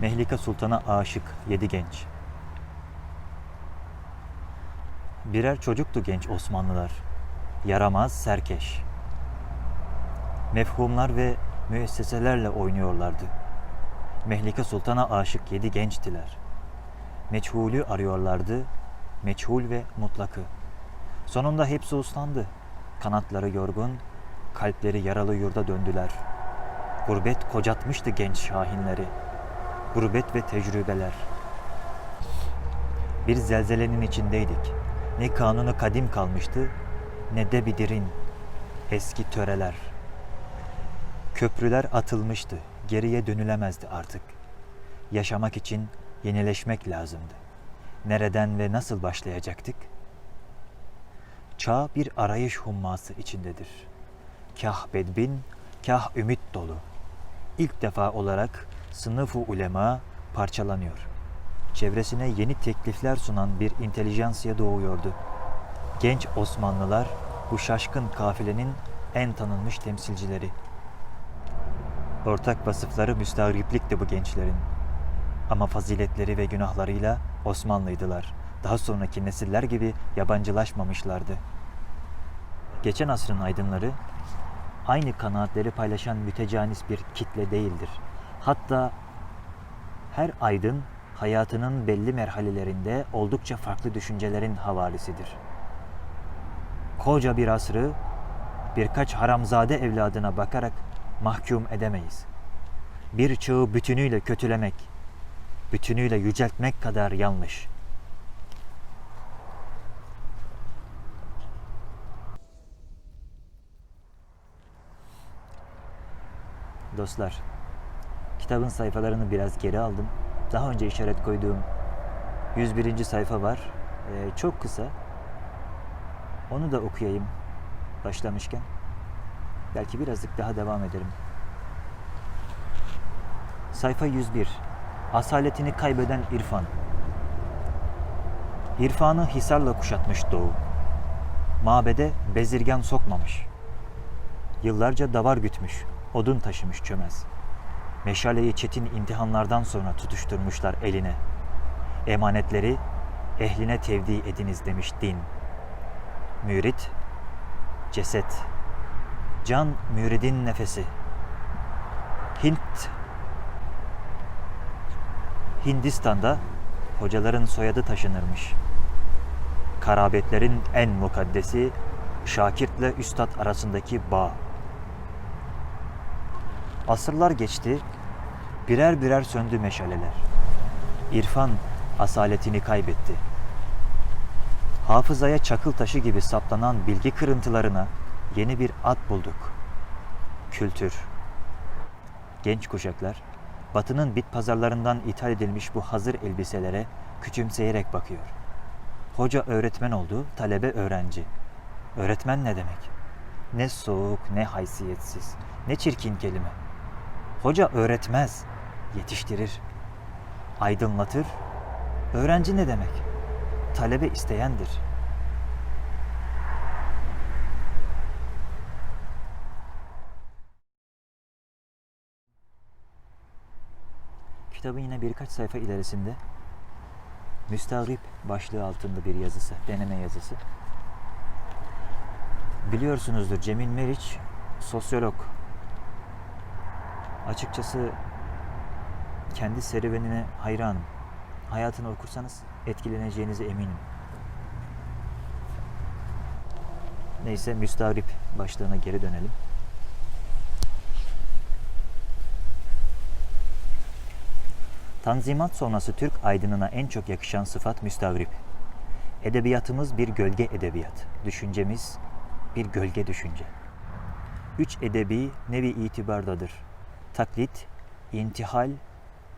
Mehlika Sultan'a aşık yedi genç. Birer çocuktu genç Osmanlılar. Yaramaz, serkeş. Mefhumlar ve müesseselerle oynuyorlardı. Mehlika Sultan'a aşık yedi gençtiler. Meçhulü arıyorlardı, meçhul ve mutlakı. Sonunda hepsi uslandı. Kanatları yorgun, kalpleri yaralı yurda döndüler. Gurbet kocatmıştı genç şahinleri. Gurbet ve tecrübeler. Bir zelzelenin içindeydik. Ne kanunu kadim kalmıştı, ne de bir derin eski töreler. Köprüler atılmıştı, geriye dönülemezdi artık. Yaşamak için yenileşmek lazımdı. Nereden ve nasıl başlayacaktık? Çağ bir arayış humması içindedir. Kah bedbin, kah ümit dolu. İlk defa olarak sınıf-ı ulema parçalanıyor. Çevresine yeni teklifler sunan bir intelijansiye doğuyordu. Genç Osmanlılar bu şaşkın kafilenin en tanınmış temsilcileri. Ortak vasıfları müstagriplikti bu gençlerin. Ama faziletleri ve günahlarıyla Osmanlıydılar. Daha sonraki nesiller gibi yabancılaşmamışlardı. Geçen asrın aydınları aynı kanaatleri paylaşan mütecanis bir kitle değildir. Hatta her aydın hayatının belli merhalelerinde oldukça farklı düşüncelerin havalisidir. Koca bir asrı birkaç haramzade evladına bakarak mahkum edemeyiz. Bir çağı bütünüyle kötülemek, bütünüyle yüceltmek kadar yanlış. Dostlar, kitabın sayfalarını biraz geri aldım. Daha önce işaret koyduğum 101. sayfa var. Ee, çok kısa. Onu da okuyayım başlamışken. Belki birazcık daha devam ederim. Sayfa 101. Asaletini kaybeden irfan. İrfanı hisarla kuşatmış doğu. Mabede bezirgan sokmamış. Yıllarca davar gütmüş, odun taşımış çömez. Meşaleyi çetin imtihanlardan sonra tutuşturmuşlar eline. Emanetleri ehline tevdi ediniz demiş din. Mürit, ceset, can müridin nefesi. Hint Hindistan'da hocaların soyadı taşınırmış. Karabetlerin en mukaddesi Şakirtle Üstad arasındaki bağ. Asırlar geçti, birer birer söndü meşaleler. İrfan asaletini kaybetti. Hafızaya çakıl taşı gibi saplanan bilgi kırıntılarına yeni bir ad bulduk. Kültür. Genç kuşaklar Batı'nın bit pazarlarından ithal edilmiş bu hazır elbiselere küçümseyerek bakıyor. Hoca öğretmen oldu, talebe öğrenci. Öğretmen ne demek? Ne soğuk, ne haysiyetsiz, ne çirkin kelime. Hoca öğretmez, yetiştirir. Aydınlatır. Öğrenci ne demek? Talebe isteyendir. Kitabın yine birkaç sayfa ilerisinde Müstagrip başlığı altında bir yazısı, deneme yazısı. Biliyorsunuzdur Cemil Meriç sosyolog. Açıkçası kendi serüvenine hayranım. Hayatını okursanız etkileneceğinize eminim. Neyse müstagrip başlığına geri dönelim. Tanzimat sonrası Türk aydınına en çok yakışan sıfat müstagrip. Edebiyatımız bir gölge edebiyat. Düşüncemiz bir gölge düşünce. Üç edebi nevi itibardadır. Taklit, intihal,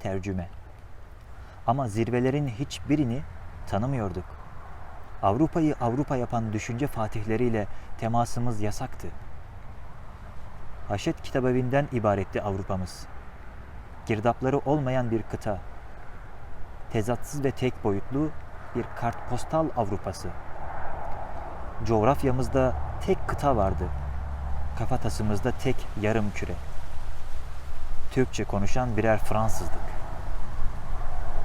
tercüme. Ama zirvelerin hiçbirini tanımıyorduk. Avrupa'yı Avrupa yapan düşünce fatihleriyle temasımız yasaktı. Haşet kitabevinden ibaretti Avrupa'mız girdapları olmayan bir kıta, tezatsız ve tek boyutlu bir kartpostal Avrupası. Coğrafyamızda tek kıta vardı. Kafatasımızda tek yarım küre. Türkçe konuşan birer Fransızdık.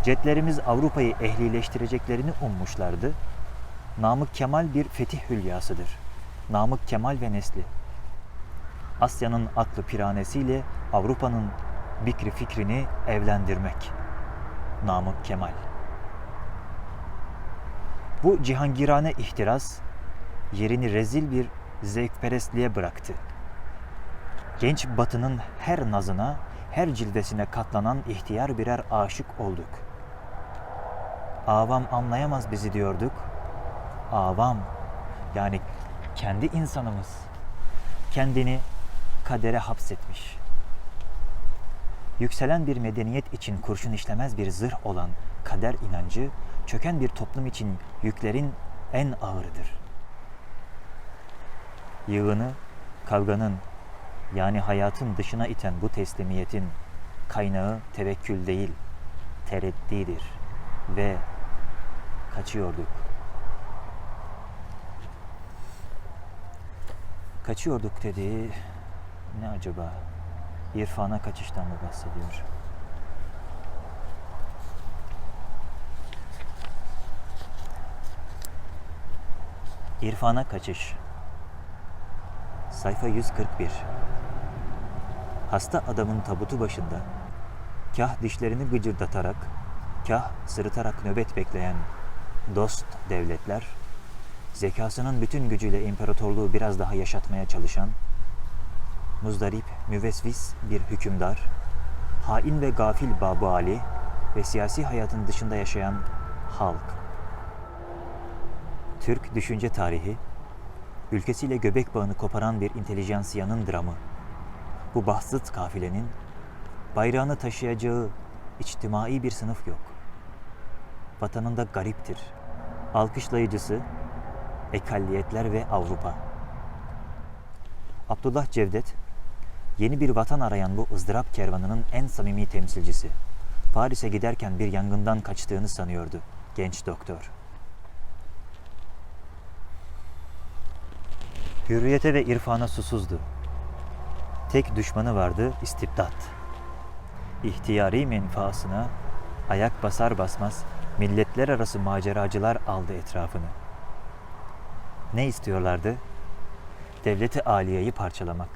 Jetlerimiz Avrupa'yı ehlileştireceklerini ummuşlardı. Namık Kemal bir fetih hülyasıdır. Namık Kemal ve nesli. Asya'nın aklı piranesiyle Avrupa'nın bikri fikrini evlendirmek. Namık Kemal. Bu cihangirane ihtiras yerini rezil bir zevkperestliğe bıraktı. Genç batının her nazına, her cilvesine katlanan ihtiyar birer aşık olduk. Avam anlayamaz bizi diyorduk. Avam yani kendi insanımız kendini kadere hapsetmiş. Yükselen bir medeniyet için kurşun işlemez bir zırh olan kader inancı çöken bir toplum için yüklerin en ağırıdır. Yığını kavganın yani hayatın dışına iten bu teslimiyetin kaynağı tevekkül değil, tereddidir ve kaçıyorduk. Kaçıyorduk dedi. Ne acaba? İrfana kaçıştan mı bahsediyor? İrfana kaçış. Sayfa 141. Hasta adamın tabutu başında kah dişlerini gıcırdatarak, kah sırıtarak nöbet bekleyen dost devletler, zekasının bütün gücüyle imparatorluğu biraz daha yaşatmaya çalışan, muzdarip, müvesvis bir hükümdar, hain ve gafil Babu Ali ve siyasi hayatın dışında yaşayan halk. Türk düşünce tarihi, ülkesiyle göbek bağını koparan bir intelijansiyanın dramı. Bu bahtsız kafilenin bayrağını taşıyacağı içtimai bir sınıf yok. Vatanında gariptir. Alkışlayıcısı ekalliyetler ve Avrupa. Abdullah Cevdet, yeni bir vatan arayan bu ızdırap kervanının en samimi temsilcisi. Paris'e giderken bir yangından kaçtığını sanıyordu genç doktor. Hürriyete ve irfana susuzdu. Tek düşmanı vardı istibdat. İhtiyari menfaasına ayak basar basmaz milletler arası maceracılar aldı etrafını. Ne istiyorlardı? Devleti aliyeyi parçalamak.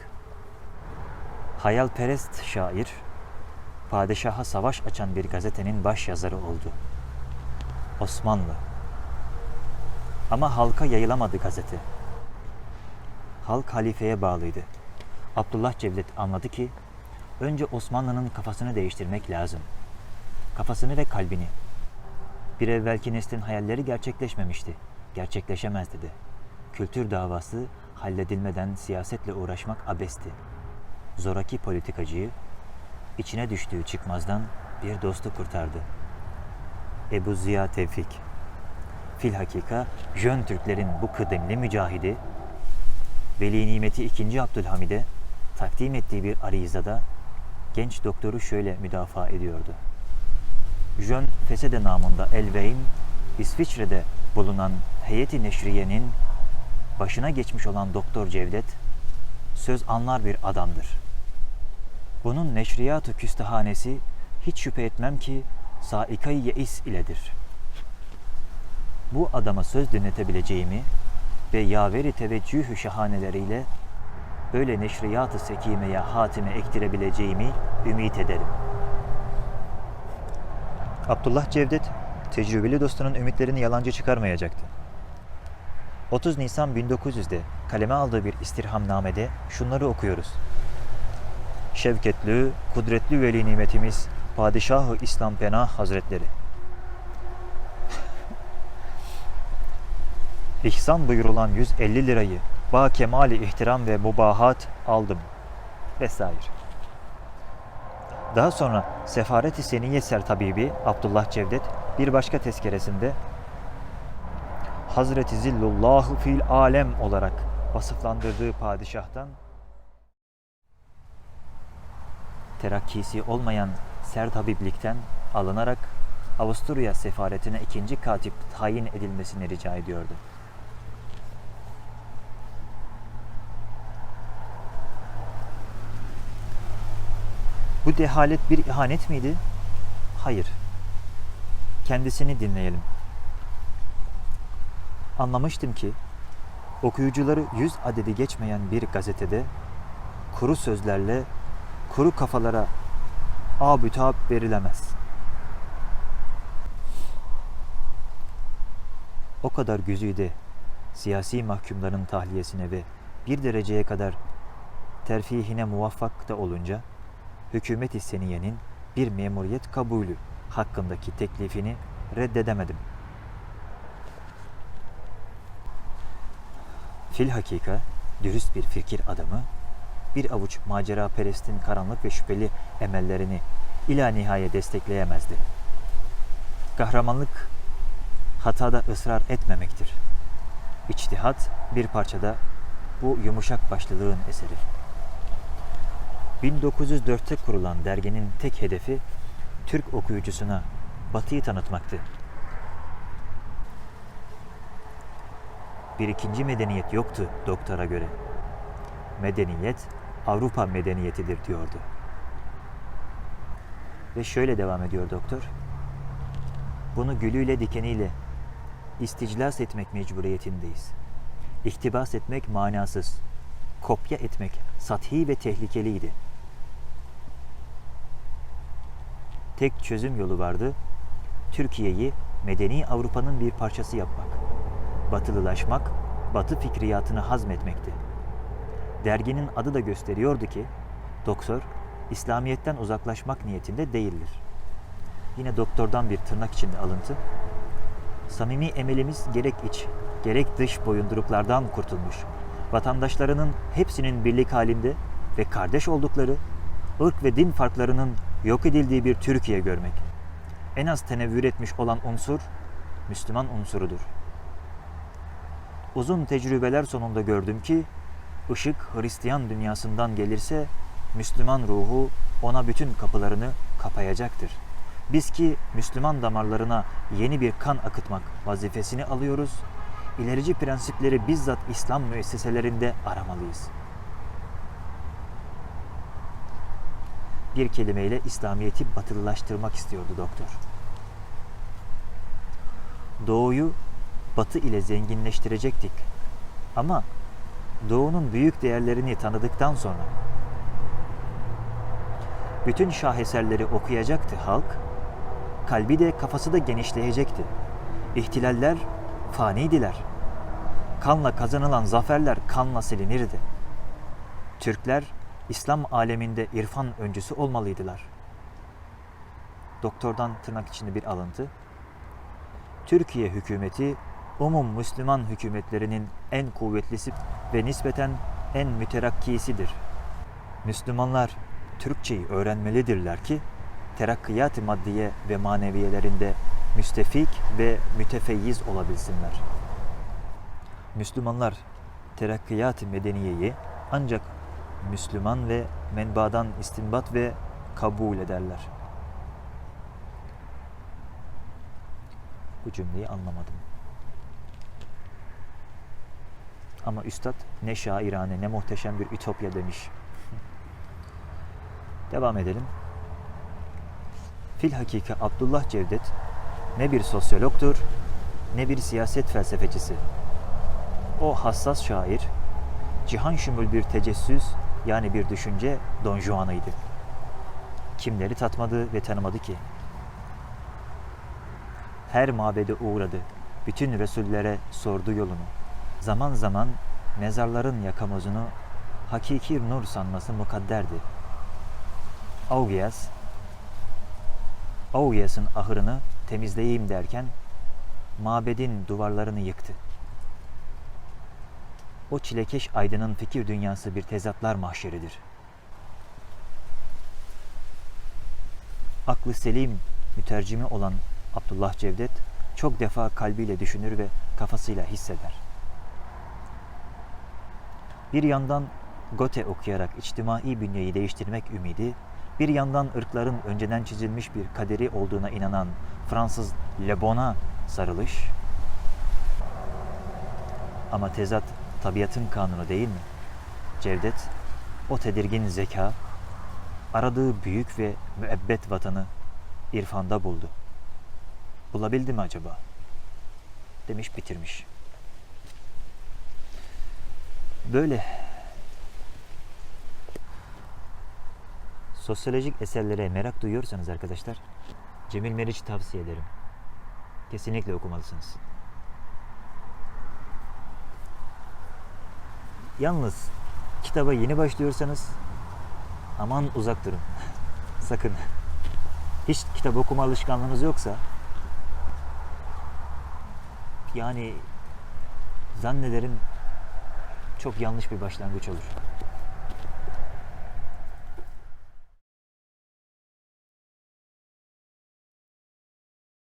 Hayalperest şair, padişaha savaş açan bir gazetenin baş yazarı oldu. Osmanlı. Ama halka yayılamadı gazete. Halk halifeye bağlıydı. Abdullah Cevdet anladı ki önce Osmanlı'nın kafasını değiştirmek lazım. Kafasını ve kalbini. Bir evvelki neslin hayalleri gerçekleşmemişti. Gerçekleşemezdi de. Kültür davası halledilmeden siyasetle uğraşmak abesti. Zoraki politikacıyı içine düştüğü çıkmazdan bir dostu kurtardı. Ebu Ziya Tevfik. Filhakika Jön Türklerin bu kıdemli mücahidi Veli Nimeti 2. Abdülhamid'e takdim ettiği bir arizada genç doktoru şöyle müdafaa ediyordu. Jön Fesede namında Elveyn, İsviçre'de bulunan heyeti neşriyenin başına geçmiş olan Doktor Cevdet, söz anlar bir adamdır. Bunun neşriyat-ı küstühanesi hiç şüphe etmem ki saikayı yeis iledir. Bu adama söz dinletebileceğimi ve yaveri teveccühü şahaneleriyle böyle neşriyat-ı sekimeye hatime ektirebileceğimi ümit ederim. Abdullah Cevdet, tecrübeli dostunun ümitlerini yalancı çıkarmayacaktı. 30 Nisan 1900'de kaleme aldığı bir istirhamnamede şunları okuyoruz. Şevketli, kudretli veli nimetimiz Padişahı İslam Penah Hazretleri. İhsan buyurulan 150 lirayı ba kemali ihtiram ve mubahat aldım vesaire. Daha sonra Sefaret-i Seniye Abdullah Cevdet bir başka tezkeresinde Hazreti Zillullahu fil alem olarak vasıflandırdığı padişahtan terakkisi olmayan sertabiblikten alınarak Avusturya sefaretine ikinci katip tayin edilmesini rica ediyordu. Bu dehalet bir ihanet miydi? Hayır. Kendisini dinleyelim. Anlamıştım ki okuyucuları yüz adedi geçmeyen bir gazetede kuru sözlerle kuru kafalara abütab verilemez. O kadar güzide siyasi mahkumların tahliyesine ve bir dereceye kadar terfihine muvaffak da olunca hükümet-i seniyenin bir memuriyet kabulü hakkındaki teklifini reddedemedim. Fil hakika dürüst bir fikir adamı, bir avuç macera perestin karanlık ve şüpheli emellerini ila nihaye destekleyemezdi. Kahramanlık hatada ısrar etmemektir. İçtihat bir parçada bu yumuşak başlılığın eseri. 1904'te kurulan derginin tek hedefi Türk okuyucusuna Batı'yı tanıtmaktı. Bir ikinci medeniyet yoktu doktora göre. Medeniyet Avrupa medeniyetidir diyordu. Ve şöyle devam ediyor doktor. Bunu gülüyle dikeniyle isticlas etmek mecburiyetindeyiz. İhtibas etmek manasız. Kopya etmek sathi ve tehlikeliydi. Tek çözüm yolu vardı. Türkiye'yi medeni Avrupa'nın bir parçası yapmak. Batılılaşmak, batı fikriyatını hazmetmekti. Derginin adı da gösteriyordu ki, doktor İslamiyet'ten uzaklaşmak niyetinde değildir. Yine doktordan bir tırnak içinde alıntı. Samimi emelimiz gerek iç, gerek dış boyunduruklardan kurtulmuş. Vatandaşlarının hepsinin birlik halinde ve kardeş oldukları, ırk ve din farklarının yok edildiği bir Türkiye görmek. En az tenevvür etmiş olan unsur, Müslüman unsurudur. Uzun tecrübeler sonunda gördüm ki, ışık Hristiyan dünyasından gelirse, Müslüman ruhu ona bütün kapılarını kapayacaktır. Biz ki Müslüman damarlarına yeni bir kan akıtmak vazifesini alıyoruz, ilerici prensipleri bizzat İslam müesseselerinde aramalıyız. Bir kelimeyle İslamiyet'i batılılaştırmak istiyordu doktor. Doğuyu batı ile zenginleştirecektik. Ama doğunun büyük değerlerini tanıdıktan sonra bütün şaheserleri okuyacaktı halk, kalbi de kafası da genişleyecekti. İhtilaller faniydiler. Kanla kazanılan zaferler kanla silinirdi. Türkler İslam aleminde irfan öncüsü olmalıydılar. Doktordan tırnak içinde bir alıntı. Türkiye hükümeti umum Müslüman hükümetlerinin en kuvvetlisi ve nispeten en müterakkisidir. Müslümanlar Türkçeyi öğrenmelidirler ki terakkiyat maddiye ve maneviyelerinde müstefik ve mütefeyyiz olabilsinler. Müslümanlar terakkiyat medeniyeyi ancak Müslüman ve menbadan istinbat ve kabul ederler. Bu cümleyi anlamadım. Ama üstad ne şairane ne muhteşem bir ütopya demiş. Devam edelim. Fil hakika Abdullah Cevdet ne bir sosyologtur ne bir siyaset felsefecisi. O hassas şair, cihan şümül bir tecessüs yani bir düşünce Don Juan'ıydı. Kimleri tatmadı ve tanımadı ki? Her mabede uğradı, bütün Resullere sordu yolunu. Zaman zaman mezarların yakamozunu hakiki nur sanması mukadderdi. Augias, Augias'ın ahırını temizleyeyim derken mabedin duvarlarını yıktı. O çilekeş aydının fikir dünyası bir tezatlar mahşeridir. Aklı selim mütercimi olan Abdullah Cevdet çok defa kalbiyle düşünür ve kafasıyla hisseder. Bir yandan Gote okuyarak içtimai bünyeyi değiştirmek ümidi, bir yandan ırkların önceden çizilmiş bir kaderi olduğuna inanan Fransız Le Bon'a sarılış, ama tezat tabiatın kanunu değil mi? Cevdet, o tedirgin zeka, aradığı büyük ve müebbet vatanı irfanda buldu. bulabildi mi acaba? Demiş bitirmiş. Böyle sosyolojik eserlere merak duyuyorsanız arkadaşlar Cemil Meriç'i tavsiye ederim. Kesinlikle okumalısınız. Yalnız kitaba yeni başlıyorsanız aman uzak durun. Sakın. Hiç kitap okuma alışkanlığınız yoksa yani zannederim çok yanlış bir başlangıç olur.